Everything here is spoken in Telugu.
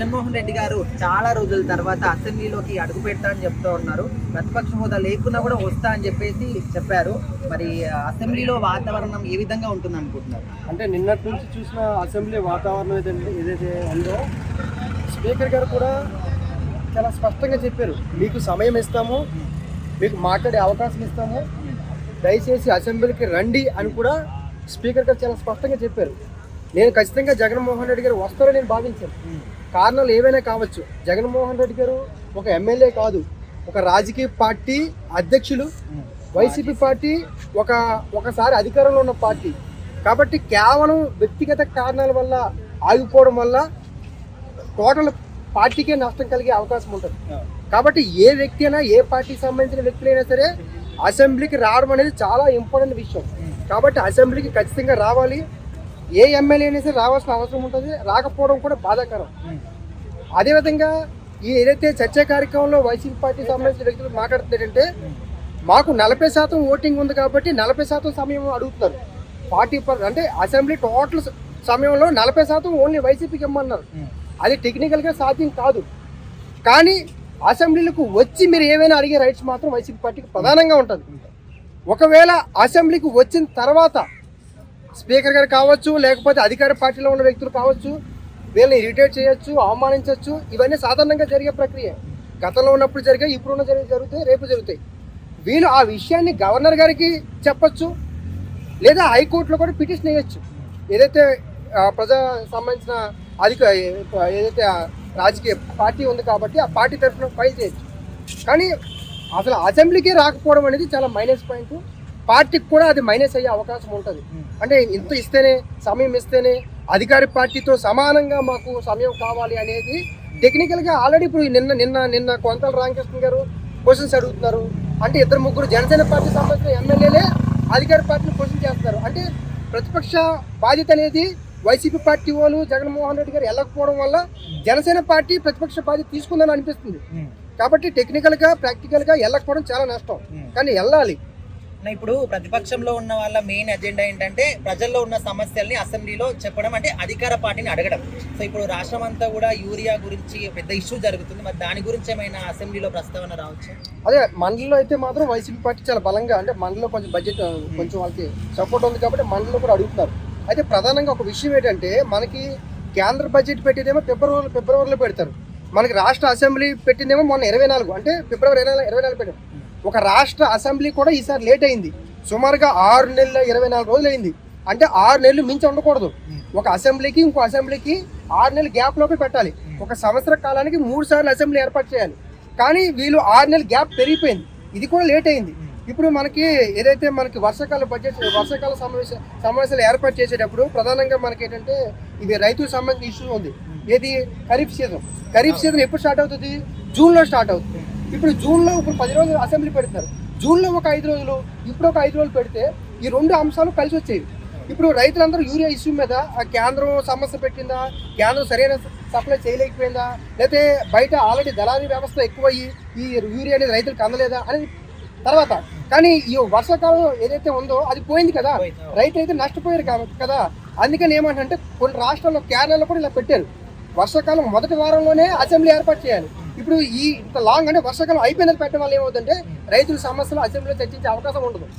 జగన్మోహన్ రెడ్డి గారు చాలా రోజుల తర్వాత అసెంబ్లీలోకి అడుగు పెడతా అని చెప్తూ ఉన్నారు. ప్రతిపక్ష హోదా లేకున్నా కూడా వస్తా అని చెప్పేసి చెప్పారు. మరి అసెంబ్లీలో వాతావరణం ఏ విధంగా ఉంటుంది అనుకుంటున్నారు? అంటే నిన్నటి నుంచి చూసిన అసెంబ్లీ వాతావరణం ఏదైతే ఏదైతే ఉందో స్పీకర్ గారు కూడా చాలా స్పష్టంగా చెప్పారు. మీకు సమయం ఇస్తాము మీకు మాట్లాడే అవకాశం ఇస్తాము. దయచేసి అసెంబ్లీకి రండి అని కూడా స్పీకర్ గారు చాలా స్పష్టంగా చెప్పారు. నేను ఖచ్చితంగా జగన్మోహన్ రెడ్డి గారు వస్తారని నేను భావించాను. కారణాలు ఏవైనా కావచ్చు. జగన్మోహన్ రెడ్డి గారు ఒక ఎమ్మెల్యే కాదు. ఒక రాజకీయ పార్టీ అధ్యక్షులు వైసీపీ పార్టీ ఒక ఒకసారి అధికారంలో ఉన్న పార్టీ. కాబట్టి కేవలం వ్యక్తిగత కారణాల వల్ల ఆగిపోవడం వల్ల టోటల్ పార్టీకే నష్టం కలిగే అవకాశం ఉంటుంది. కాబట్టి ఏ వ్యక్తి అయినా ఏ పార్టీకి సంబంధించిన వ్యక్తులైనా సరే అసెంబ్లీకి రావడం అనేది చాలా ఇంపార్టెంట్ విషయం. కాబట్టి అసెంబ్లీకి ఖచ్చితంగా రావాలి. ఏ ఎమ్మెల్యే అయినా సరే రావాల్సిన అవసరం ఉంటుంది. రాకపోవడం కూడా బాధాకరం. అదేవిధంగా ఈ ఏదైతే చర్చా కార్యక్రమంలో వైసీపీ పార్టీకి సంబంధించిన వ్యక్తులు మాట్లాడుతున్నారంటే మాకు నలభై శాతం ఓటింగ్ ఉంది కాబట్టి నలభై శాతం సమయం అడుగుతున్నారు. పార్టీ పర్ అంటే అసెంబ్లీ టోటల్ సమయంలో నలభై శాతం ఓన్లీ వైసీపీకి ఇమ్మన్నారు అది టెక్నికల్గా సాధ్యం కాదు. కానీ అసెంబ్లీలకు వచ్చి మీరు ఏమైనా అడిగే రైట్స్ మాత్రం వైసీపీ పార్టీకి ప్రధానంగా ఉంటుంది. ఒకవేళ అసెంబ్లీకి వచ్చిన తర్వాత స్పీకర్ గారు కావచ్చు లేకపోతే అధికార పార్టీలో ఉన్న వ్యక్తులు కావచ్చు వీళ్ళని ఇరిటేట్ చేయొచ్చు అవమానించవచ్చు ఇవన్నీ సాధారణంగా జరిగే ప్రక్రియ. గతంలో ఉన్నప్పుడు జరిగాయి ఇప్పుడు ఉన్న జరిగే జరుగుతాయి రేపు జరుగుతాయి. వీళ్ళు ఆ విషయాన్ని గవర్నర్ గారికి చెప్పొచ్చు లేదా హైకోర్టులో కూడా పిటిషన్ వేయచ్చు. ఏదైతే ప్రజా సంబంధించిన అధిక ఏదైతే రాజకీయ పార్టీ ఉంది కాబట్టి ఆ పార్టీ తరఫున ఫైల్ చేయొచ్చు. కానీ అసలు అసెంబ్లీకి రాకపోవడం అనేది చాలా మైనస్ పాయింట్ పార్టీకి కూడా అది మైనస్ అయ్యే అవకాశం ఉంటుంది. అంటే ఇంత ఇస్తేనే సమయం ఇస్తేనే అధికార పార్టీతో సమానంగా మాకు సమయం కావాలి అనేది టెక్నికల్గా ఆల్రెడీ ఇప్పుడు నిన్న నిన్న నిన్న కొంతల రామకృష్ణ గారు క్వశ్చన్స్ అడుగుతున్నారు. అంటే ఇద్దరు ముగ్గురు జనసేన పార్టీ సంబంధించిన ఎమ్మెల్యేలే అధికార పార్టీని క్వశ్చన్ చేస్తారు అంటే ప్రతిపక్ష బాధ్యత అనేది వైసీపీ పార్టీ వాళ్ళు జగన్మోహన్ రెడ్డి గారు వెళ్ళకపోవడం వల్ల జనసేన పార్టీ ప్రతిపక్ష బాధ్యత తీసుకుందని అనిపిస్తుంది. కాబట్టి టెక్నికల్గా ప్రాక్టికల్గా వెళ్ళకపోవడం చాలా నష్టం. కానీ వెళ్ళాలి. నా ఇప్పుడు ప్రతిపక్షంలో ఉన్న వాళ్ళ మెయిన్ ఎజెండా ఏంటంటే ప్రజల్లో ఉన్న సమస్యల్ని అసెంబ్లీలో చెప్పడం అంటే అధికార పార్టీని అడగడం. సో ఇప్పుడు రాష్ట్రం అంతా కూడా యూరియా గురించి పెద్ద ఇష్యూ జరుగుతుంది. మరి దాని గురించి ఏమైనా అసెంబ్లీలో ప్రస్తావన రావచ్చు? అదే మండలిలో అయితే మాత్రం వైసీపీ పార్టీ చాలా బలంగా అంటే మండలిలో కొంచెం బడ్జెట్ కొంచెం వాళ్ళకి సపోర్ట్ ఉంది కాబట్టి మండలిలో కూడా అడుగుతున్నారు. అయితే ప్రధానంగా ఒక విషయం ఏంటంటే మనకి కేంద్ర బడ్జెట్ పెట్టేదేమో ఫిబ్రవరి ఫిబ్రవరిలో పెడతారు. మనకి రాష్ట్ర అసెంబ్లీ పెట్టిందేమో మొన్న ఇరవై నాలుగు అంటే ఫిబ్రవరి ఇరవై ఇరవై నాలుగు పెట్టారు. ఒక రాష్ట్ర అసెంబ్లీ కూడా ఈసారి లేట్ అయింది. సుమారుగా ఆరు నెలల ఇరవై నాలుగు రోజులు అయింది. అంటే ఆరు నెలలు మించి ఉండకూడదు. ఒక అసెంబ్లీకి ఇంకో అసెంబ్లీకి ఆరు నెలల గ్యాప్ లోపే పెట్టాలి. ఒక సంవత్సర కాలానికి మూడు సార్లు అసెంబ్లీ ఏర్పాటు చేయాలి. కానీ వీళ్ళు ఆరు నెలల గ్యాప్ పెరిగిపోయింది. ఇది కూడా లేట్ అయింది. ఇప్పుడు మనకి ఏదైతే మనకి వర్షాకాల బడ్జెట్ వర్షాకాల సమావేశ సమావేశాలు ఏర్పాటు చేసేటప్పుడు ప్రధానంగా మనకి ఏంటంటే ఇది రైతుకు సంబంధించిన ఇష్యూ ఉంది. ఏది? ఖరీఫ్ సీజన్. ఖరీఫ్ సీజన్ ఎప్పుడు స్టార్ట్ అవుతుంది? జూన్లో స్టార్ట్ అవుతుంది. ఇప్పుడు జూన్లో ఇప్పుడు పది రోజులు అసెంబ్లీ పెడతారు జూన్లో ఒక ఐదు రోజులు ఇప్పుడు ఒక ఐదు రోజులు పెడితే ఈ రెండు అంశాలు కలిసి వచ్చేవి. ఇప్పుడు రైతులందరూ యూరియా ఇష్యూ మీద ఆ కేంద్రం సమస్య పెట్టిందా? కేంద్రం సరైన సప్లై చేయలేకపోయిందా? లేకపోతే బయట ఆల్రెడీ దళారీ వ్యవస్థ ఎక్కువయ్యి ఈ యూరియా అనేది రైతులకు అందలేదా? అనేది తర్వాత. కానీ ఈ వర్షాకాలం ఏదైతే ఉందో అది పోయింది కదా. రైతులు అయితే నష్టపోయారు కదా. అందుకని ఏమంటే కొన్ని రాష్ట్రాల్లో కేరళలో కూడా ఇలా పెట్టారు. వర్షాకాలం మొదటి వారంలోనే అసెంబ్లీ ఏర్పాటు చేయాలి. ఇప్పుడు ఈ ఇంత లాంగ్ అంటే వర్షాకాలం అయిపోయిన పెట్టడం వల్ల ఏమవుతుందంటే రైతుల సమస్యలు అసెంబ్లీలో చర్చించే అవకాశం ఉండదు.